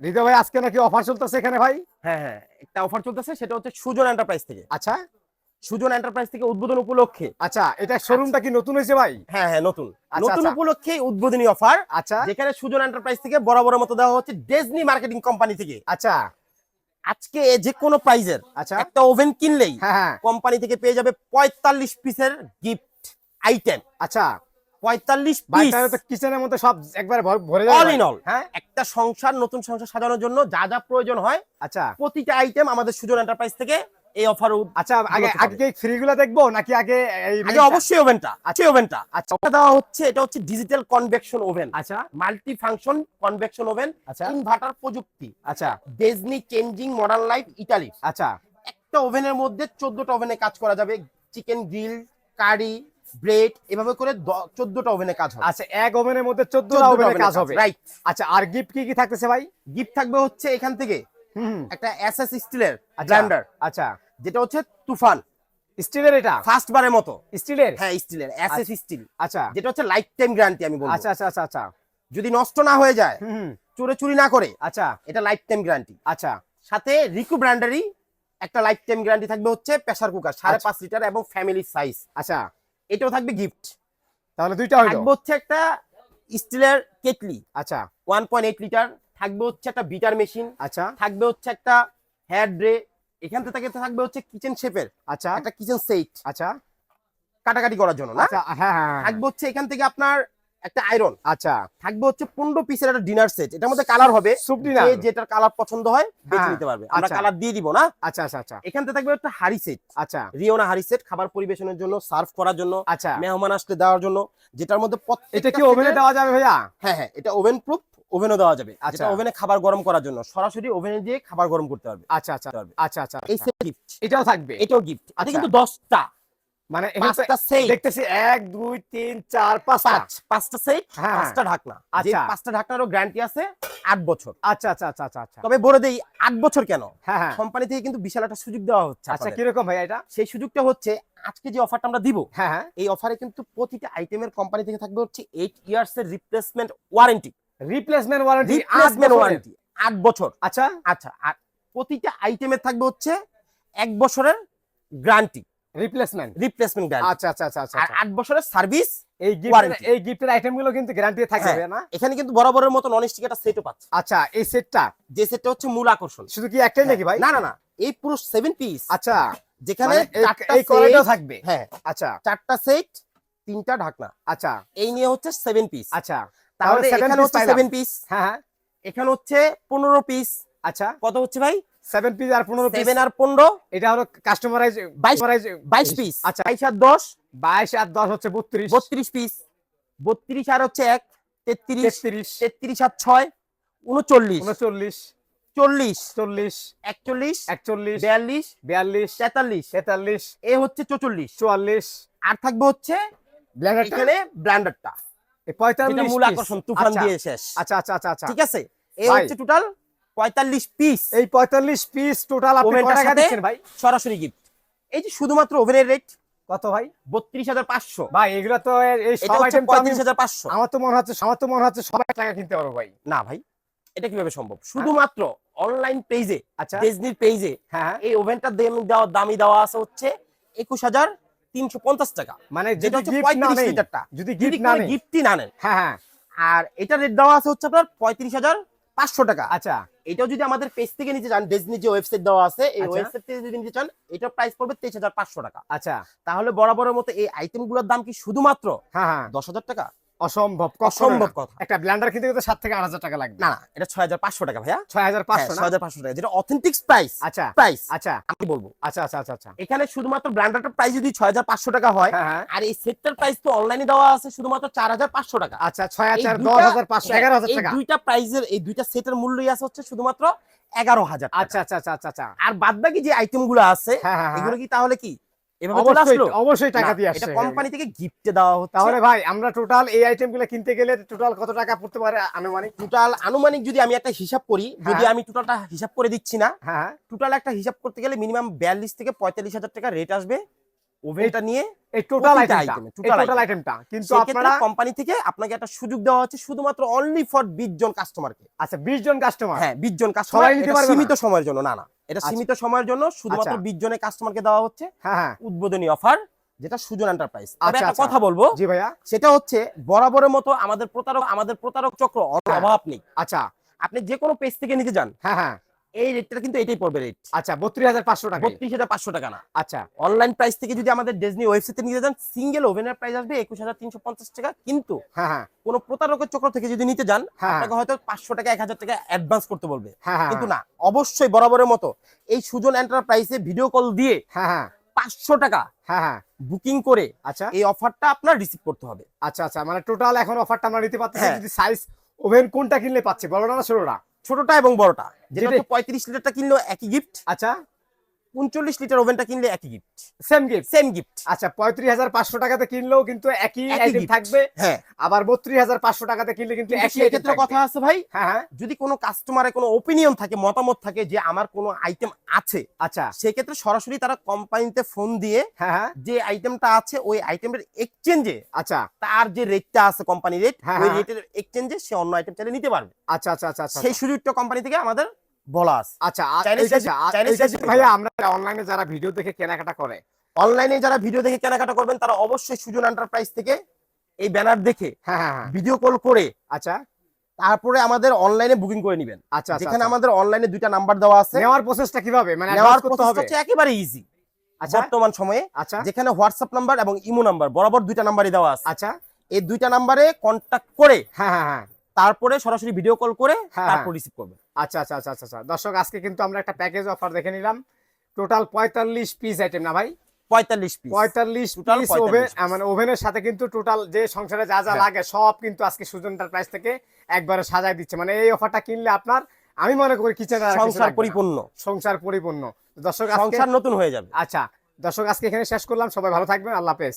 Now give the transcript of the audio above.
হৃদয় ভাই আজকে নাকি অফার চলতেছে এখানে ভাই? হ্যাঁ হ্যাঁ একটা অফার চলতেছে সেটা হচ্ছে সুজন এন্টারপ্রাইজ থেকে। আচ্ছা। সুজন এন্টারপ্রাইজ থেকে উদ্বোধন উপলক্ষে। আচ্ছা এটা শোরুমটা কি নতুন হয়েছে ভাই? হ্যাঁ হ্যাঁ নতুন। আচ্ছা, নতুন আচ্ছা। উপলক্ষে উদ্বোধনী অফার আচ্ছা। যেখানে সুজন এন্টারপ্রাইজ থেকে বরাবরের মতো দেওয়া হচ্ছে ডেজনি মার্কেটিং কোম্পানি থেকে। আচ্ছা। আজকে যে কোনো প্রাইজের আচ্ছা। একটা ওভেন কিনলেই হ্যাঁ হ্যাঁ। কোম্পানি থেকে পেয়ে যাবে পঁয়তাল্লিশ পিসের গিফট আইটেম আচ্ছা। পঁয়তাল্লিশ ভাই পিস তাহলে তো কিচেনের মধ্যে সব একবার ভরে যাবে অল ইন অল হ্যাঁ? একটা সংসার নতুন সংসার সাজানোর জন্য যা যা প্রয়োজন হয় আচ্ছা। প্রতিটা আইটেম আমাদের সুজন এন্টারপ্রাইজ থেকে এই অফার আচ্ছা আগে দেখব নাকি আগে? অবশ্যই ওভেনটা আছে ওভেনটা আচ্ছা। দেওয়া হচ্ছে এটা হচ্ছে ডিজিটাল কনভেকশন ওভেন আচ্ছা। মাল্টি ফাংশন কনভেকশন ওভেন আচ্ছা। ইনভার্টার প্রযুক্তি। আচ্ছা। ডেজনি চেঞ্জিং মডার্ন লাইফ ইতালি আচ্ছা। একটা ওভেনের মধ্যে চোদ্দটা ওভেনে কাজ করা যাবে। চিকেন গ্রিল কারি ব্রেড এভাবে করে চোদ্দটা ওভেনে কাজ হবে। আচ্ছা এক ওভেনের মধ্যে চোদ্দটা ওভেনে কাজ হবে। রাইট আচ্ছা আর গিফট কি কি থাকতেছে ভাই? গিফট থাকবে হচ্ছে এখান থেকে একটা এসএস স্টিলের আচ্ছা ব্লেন্ডার। আচ্ছা। যেটা হচ্ছে তুফান। স্টিলের এটা? ফার্স্ট বারের মতো। স্টিলের? হ্যাঁ স্টিলের এসএস স্টিল। আচ্ছা। যেটা হচ্ছে লাইফ টাইম গ্যারান্টি আমি বলব। আচ্ছা আচ্ছা আচ্ছা আচ্ছা। যদি নষ্ট না হয়ে যায় চোরে চুরি না করে আচ্ছা। এটা লাইফ টাইম গ্যারান্টি আচ্ছা। সাথে রিকু ব্র্যান্ডেরই একটা লাইফ টাইম গ্যারান্টি থাকবে হচ্ছে প্রেসার কুকার সাড়ে আচ্ছা। পাঁচ লিটার এবং ফ্যামিলি সাইজ আচ্ছা। এটাও থাকবে গিফট তাহলে দুইটা হইল। থাকবে হচ্ছে একটা স্টিলের কেটলি। আচ্ছা। ওয়ান পয়েন্ট এইট লিটার থাকবে হচ্ছে একটা বিটার মেশিন। আচ্ছা। থাকবে হচ্ছে একটা হেয়ার ড্রে এখান থেকে থাকবে হচ্ছে কিচেন শেপের আচ্ছা। একটা কিচেন সেট আচ্ছা। কাটাকাটি করার জন্য না? আচ্ছা হ্যাঁ হ্যাঁ হ্যাঁ, থাকবে হচ্ছে এখান থেকে আপনার একটা আয়রন আচ্ছা। থাকবে হচ্ছে পনেরো পিসের একটা ডিনার সেট এটার মধ্যে কালার হবে সুপ ডিনার যেটার কালার পছন্দ হয় বেছে হ্যাঁ, নিতে পারবে। আমরা আচ্ছা। কালার দিয়ে দিব না? আচ্ছা আচ্ছা আচ্ছা। এখান থেকে থাকবে একটা হাড়ি সেট আচ্ছা। রিওনা হাড়ি সেট খাবার পরিবেশনের জন্য সার্ভ করার জন্য আচ্ছা। মেহমান আসলে দেওয়ার জন্য যেটার মধ্যে এটা কি ওভেনে দেওয়া যাবে ভাইয়া? হ্যাঁ হ্যাঁ এটা ওভেন প্রুফ ওভেনও দেওয়া যাবে। আচ্ছা। ওভেনে খাবার গরম করার জন্য। সরাসরি ওভেনে দিয়ে খাবার গরম করতে পারবে। আচ্ছা আচ্ছা। আচ্ছা আচ্ছা। এই। সেট গিফট এটাও থাকবে? এটাও গিফট আচ্ছা। কিন্তু দশটা। মানে পাঁচটা সেট দেখতেছি এক দুই তিন চার পাঁচ পাঁচটা সেট হ্যাঁ। পাঁচটা ঢাকনা। আচ্ছা। পাঁচটা ঢাকনারও গ্যারান্টি আছে আট বছর। আচ্ছা আচ্ছা আচ্ছা আচ্ছা আচ্ছা। তবে বলে দেই আট বছর কেন? হ্যাঁ হ্যাঁ। কোম্পানি থেকে কিন্তু বিশাল একটা সুযোগ দেওয়া হচ্ছে আচ্ছা। কীরকম ভাইয়া এটা? সেই সুযোগটা হচ্ছে আজকে যে অফারটা আমরা দিব। হ্যাঁ হ্যাঁ। এই অফারে কিন্তু প্রতিটা আইটেমের কোম্পানি থেকে থাকবে হচ্ছে এইট ইয়ার্স এর replacement warranty replacement warranty replacement warranty আট বছর। আচ্ছা। আচ্ছা আর প্রতিটা আইটেমের থাকবে হচ্ছে এক বছরের গ্যারান্টি রিপ্লেসমেন্ট রিপ্লেসমেন্ট গ্যারান্টি আচ্ছা আচ্ছা আচ্ছা আর আট বছরের সার্ভিস এই গিফট এই গিফটের আইটেমগুলো কিন্তু গ্যারান্টি থাকবে হ্যাঁ। না? এখানে কিন্তু বরাবরের মতো নন স্টিক একটা সেটও পাচ্ছে। আচ্ছা এই সেটটা যে সেটটা হচ্ছে মূল আকর্ষণ। শুধু কি একটাই নাকি ভাই? না না না এই পুরো সেভেন পিস আচ্ছা যেখানে মানে এই- কড়াইটাও থাকবে? হ্যাঁ। আচ্ছা। চারটা সেট তিনটা ঢাকনা। আচ্ছা। এই নিয়ে হচ্ছে সেভেন পিস আচ্ছা। তাহলে এখানে হচ্ছে পাইলাম। সেভেন পিস হ্যাঁ হ্যাঁ। এখানে হচ্ছে পনেরো পিস আচ্ছা। কত হচ্ছে ভাই? সেভেন পিস আর পনেরো পিস সেভেন আর পনেরো? এটা হলো কাস্টমারাইজ বাইশ- বাইশ বাইশ পিস আচ্ছা। বাইশ আর দশ? বাইশ আর দশ হচ্ছে বত্রিশ। বত্রিশ পিস বত্রিশ আর হচ্ছে এক। তেত্রিশ। তেত্রিশ। তেত্রিশ আর ছয়। উনচল্লিশ। উনচল্লিশ। চল্লিশ। চল্লিশ। একচল্লিশ। একচল্লিশ। বিয়াল্লিশ। বিয়াল্লিশ। তেতাল্লিশ। তেতাল্লিশ। এ হচ্ছে চৌচল্লিশ। চুয়াল্লিশ। আর থাকবে হচ্ছে ব্ল্যান্ডারটা এখানে ব্র্যান্ডারটা যেটা পঁয়তাল্লিশ মূল আকর্ষণ তুফান আচ্ছা, দিয়ে শেষ। আচ্ছা আচ্ছা আচ্ছা আচ্ছা। ঠিক আছে? এ হচ্ছে টোটাল পঁয়তাল্লিশ পিস এই পঁয়তাল্লিশ পিস টোটাল আপনি কত টাকা দিচ্ছেন ভাই? সরাসরি গিফট এই যে শুধুমাত্র ওভেনের রেট কত ভাই? বত্রিশ হাজার পাঁচশো। ভাই এগুলো তো পঁয়ত্রিশ হাজার পাঁচশো। আমার তো মনে হচ্ছে আমার তো মনে হচ্ছে সবাই টাকা কিনতে পারব ভাই। না ভাই এটা কীভাবে সম্ভব? শুধুমাত্র অনলাইন পেজে আচ্ছা। ডিজনির পেজে হ্যাঁ এই ওভেনটার দাম দেওয়া দামি দেওয়া আছে হচ্ছে একুশ হাজার তিনশো পঞ্চাশ টাকা। মানে যেটা হচ্ছে পঁয়ত্রিশ লিটারটা। যদি গিফট না গিফটই না নেন হ্যাঁ হ্যাঁ। আর এটা রেট দেওয়া আছে হচ্ছে আপনার পঁয়ত্রিশ হাজার পাঁচশো টাকা। আচ্ছা। এটাও যদি আমাদের পেজ থেকে নিতে চান ডেজনি যে ওয়েবসাইট দেওয়া আছে এই আচ্ছা। ওয়েবসাইট থেকে যদি নিতে চান এটার প্রাইস পড়বে তেইশ হাজার পাঁচশো টাকা। আচ্ছা। তাহলে বরাবরের মতো এই আইটেমগুলোর দাম কি শুধুমাত্র হ্যাঁ হ্যাঁ। দশ হাজার টাকা? অসম্ভব অসম্ভব কথা। একটা ব্ল্যান্ডার কিনতে গেলে সাত থেকে আট হাজার টাকা লাগবে। না এটা ছয় হাজার পাঁচশো টাকা ভাইয়া। ছয় হাজার পাঁচশো ছয় হাজার পাঁচশো টাকা যেটা অথেন্টিক প্রাইস আচ্ছা প্রাইস আচ্ছা। আমি বলব। আচ্ছা আচ্ছা আচ্ছা আচ্ছা। এখানে শুধুমাত্র ব্র্যান্ডারটার প্রাইস যদি ছয় হাজার পাঁচশো টাকা হয় হ্যাঁ হ্যাঁ। আর এই সেটটার প্রাইস তো অনলাইনে দেওয়া আছে শুধুমাত্র চার হাজার পাঁচশো টাকা। আচ্ছা ছয় হাজার দশ হাজার পাঁচশো হ্যাঁ, এগারো হাজার টাকা। দুইটা প্রাইজের এই দুইটা সেটের মূল্যই আছে হচ্ছে শুধুমাত্র এগারো হাজার। আচ্ছা আচ্ছা আচ্ছা আচ্ছা আচ্ছা। আর বাদ বাকি যে আইটেমগুলো আছে হ্যাঁ হ্যাঁ হ্যাঁ। এগুলো কি তাহলে কি? এভাবে চলে আসলো? অবশ্যই টাকা না, দিয়ে এটা কোম্পানি থেকে গিফটে দেওয়া হচ্ছে। তাহলে ভাই আমরা টোটাল এই আইটেম কিনতে গেলে টোটাল কত টাকা পড়তে পারে আনুমানিক? টোটাল আনুমানিক যদি আমি একটা হিসাব করি যদি হ্যাঁ। আমি টোটালটা হিসাব করে দিচ্ছি না হ্যাঁ। টোটাল একটা হিসাব করতে গেলে মিনিমাম বিয়াল্লিশ থেকে পঁয়তাল্লিশ হাজার টাকা রেট আসবে ওভেনটা নিয়ে এই টোটাল আইটেম আইটেমটা কিন্তু আপনারা কোম্পানি থেকে আপনাকে একটা সুযোগ দেওয়া হচ্ছে শুধুমাত্র অনলি ফর বিশ জন কাস্টমারকে আচ্ছা 20 জন কাস্টমার হ্যাঁ বিশ জন সবাই কাস্টমার? সীমিত সময়ের জন্য না না। এটা আচ্ছা। সীমিত সময়ের জন্য শুধুমাত্র আচ্ছা। বিশ জনের কাস্টমারকে দেওয়া হচ্ছে। হ্যাঁ হ্যাঁ। উদ্বোধনী অফার যেটা সুজন এন্টারপ্রাইজ আমি আচ্ছা, একটা আচ্ছা। কথা বলব। জি ভাইয়া। সেটা হচ্ছে বরাবরের মতো আমাদের প্রতারক আমাদের প্রতারক চক্র হ্যাঁ। অভাব নেই। আচ্ছা। আপনি যে কোনো পেজ থেকে নিতে যান। হ্যাঁ হ্যাঁ। এই রেটটা কিন্তু এটাই পড়বে রেট আচ্ছা 32500 টাকা। বত্রিশ হাজার পাঁচশো টাকা না। আচ্ছা অনলাইন প্রাইস থেকে যদি আমাদের ডেজনি ওয়েবসাইটে নিতে যান সিঙ্গেল ওভেনের প্রাইস আসবে একুশ হাজার তিনশো পঞ্চাশ টাকা। কিন্তু হ্যাঁ হ্যাঁ। কোনো প্রতারকের চক্র থেকে যদি নিতে যান হ্যাঁ। আপনাকে হয়তো পাঁচশো টাকা এক হাজার টাকা অ্যাডভান্স করতে বলবে। হ্যাঁ হ্যাঁ কিন্তু না অবশ্যই বরাবরের মতো এই সুজন এন্টারপ্রাইজে ভিডিও কল দিয়ে হ্যাঁ হ্যাঁ। পাঁচশো টাকা হ্যাঁ হ্যাঁ। বুকিং করে আচ্ছা। এই অফারটা আপনার রিসিভ করতে হবে। আচ্ছা আচ্ছা মানে টোটাল এখন অফারটা আমরা নিতে পারতেছি হ্যাঁ। যদি সাইজ ওভেন কোনটা কিনলে পাচ্ছে? বলো না ছোটটা ছোটটা এবং বড়টা যেটা যেটাই- হচ্ছে পঁয়ত্রিশ লিটারটা কিনলো একই গিফট আচ্ছা। উনচল্লিশ লিটার ওভেনটা কিনলে একই gift same gift same gift আচ্ছা পঁয়ত্রিশ হাজার পাঁচশো টাকাতে কিনলেও কিন্তু একই আইটেম থাকবে। হ্যাঁ। আবার বত্রিশ হাজার পাঁচশো টাকাতে কিনলে কিন্তু একই সেক্ষেত্রে কথা আছে ভাই। হ্যাঁ হ্যাঁ। যদি কোনো কাস্টমারের কোনো ওপিনিয়ন থাকে মতামত থাকে যে আমার কোনো আইটেম আছে আচ্ছা। সেক্ষেত্রে সরাসরি তারা কোম্পানিতে ফোন দিয়ে হ্যাঁ হ্যাঁ। যে আইটেমটা আছে ওই আইটেমের এক্সচেঞ্জে আচ্ছা। তার যে রেটটা আছে কোম্পানি রেট হ্যাঁ, ওই হ্যাঁ। রেটের এক্সচেঞ্জে সে অন্য আইটেম চাইলে নিতে পারবে। আচ্ছা আচ্ছা আচ্ছা আচ্ছা সেই সুযোগটা কোম্পানি থেকে আমাদের বলা আছে। আচ্ছা ভাইয়া আমরা অনলাইনে যারা ভিডিও দেখে কেনাকাটা করে অনলাইনে যারা ভিডিও দেখে কেনাকাটা করবেন তারা অবশ্যই সুজন এন্টারপ্রাইজ থেকে এই ব্যানার দেখে হ্যাঁ হ্যাঁ হ্যাঁ। ভিডিও কল করে আচ্ছা। তারপরে আমাদের অনলাইনে বুকিং করে নেবেন। আচ্ছা আচ্ছা যেখানে আচ্ছা। আমাদের অনলাইনে দুইটা নাম্বার দেওয়া আছে। নেওয়ার প্রসেসটা কীভাবে? মানে নেওয়ার করতে হবে। একেবারে ইজি আচ্ছা। বর্তমান সময়ে আচ্ছা। যেখানে হোয়াটসঅ্যাপ নাম্বার এবং ইমো নাম্বার বরাবর দুইটা নাম্বারই দেওয়া আছে। আচ্ছা। এই দুইটা নাম্বারে কন্টাক্ট করে হ্যাঁ হ্যাঁ হ্যাঁ। তারপরে সরাসরি ভিডিও কল করে হ্যাঁ, তারপর রিসিভ করবে। আচ্ছা আচ্ছা আচ্ছা আচ্ছা আচ্ছা। দর্শক আজকে কিন্তু আমরা একটা প্যাকেজ অফার দেখে নিলাম। টোটাল পঁয়তাল্লিশ পিস আইটেম না ভাই? পঁয়তাল্লিশ পিস পঁয়তাল্লিশ পিস ওভেন মানে ওভেনের সাথে কিন্তু টোটাল যে সংসারে যা যা হ্যাঁ। লাগে সব কিন্তু আজকে সুজন প্রাইস থেকে একবারে সাজায় দিচ্ছে। মানে এই অফারটা কিনলে আপনার আমি মনে করি কিচেন সংসার পরিপূর্ণ। সংসার পরিপূর্ণ। দর্শক আজকে সংসার নতুন হয়ে যাবে। আচ্ছা দর্শক আজকে এখানে শেষ করলাম। সবাই ভালো থাকবেন। আল্লাহ হাফেজ।